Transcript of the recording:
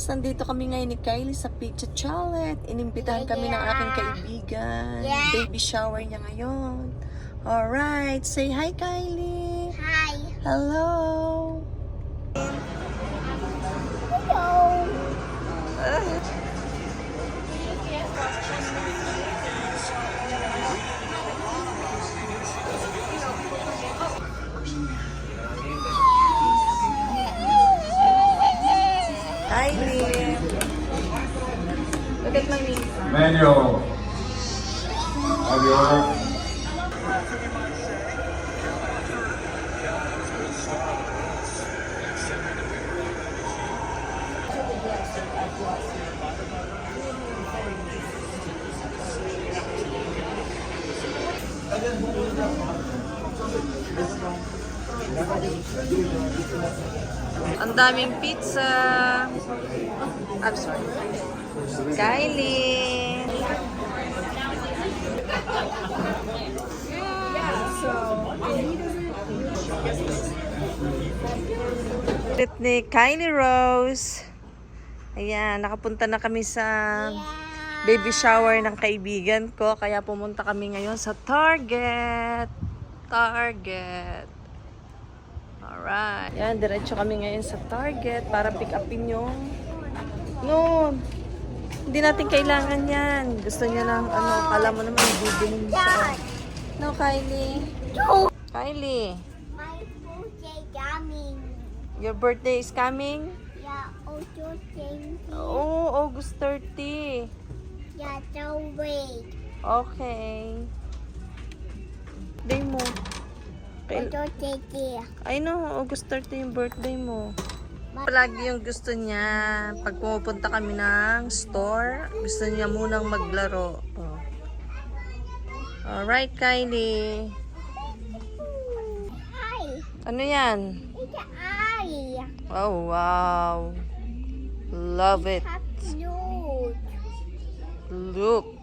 guys, nandito kami ngayon ni Kylie sa Pizza Chalet. Inimbitahan kami ng aking kaibigan. Yeah. Baby shower niya ngayon. Alright, say hi Kylie. Hi. Hello. Hello. menu. Have you ordered? Andamin pizza. I'm sorry. Kylie. Ulit ni Kylie Rose. Ayan, nakapunta na kami sa baby shower ng kaibigan ko. Kaya pumunta kami ngayon sa Target. Target. Alright. Yan, diretso kami ngayon sa Target para pick upin yung... No! Hindi natin kailangan yan. Gusto niya lang, ano, kala mo naman, bibili siya. No, Kylie. Kylie, My birthday coming. your birthday is coming? Yeah, thank you. Oh, August 30. Yeah, so wait. Okay. Birthday mo. Thank you. I know, August 30 yung birthday mo. Palagi yung gusto niya, pag pumupunta kami ng store, gusto niya munang maglaro. Oh. Alright, Kylie. Hi. Ano yan? It's I. Oh, wow. Love it. Nude. Look.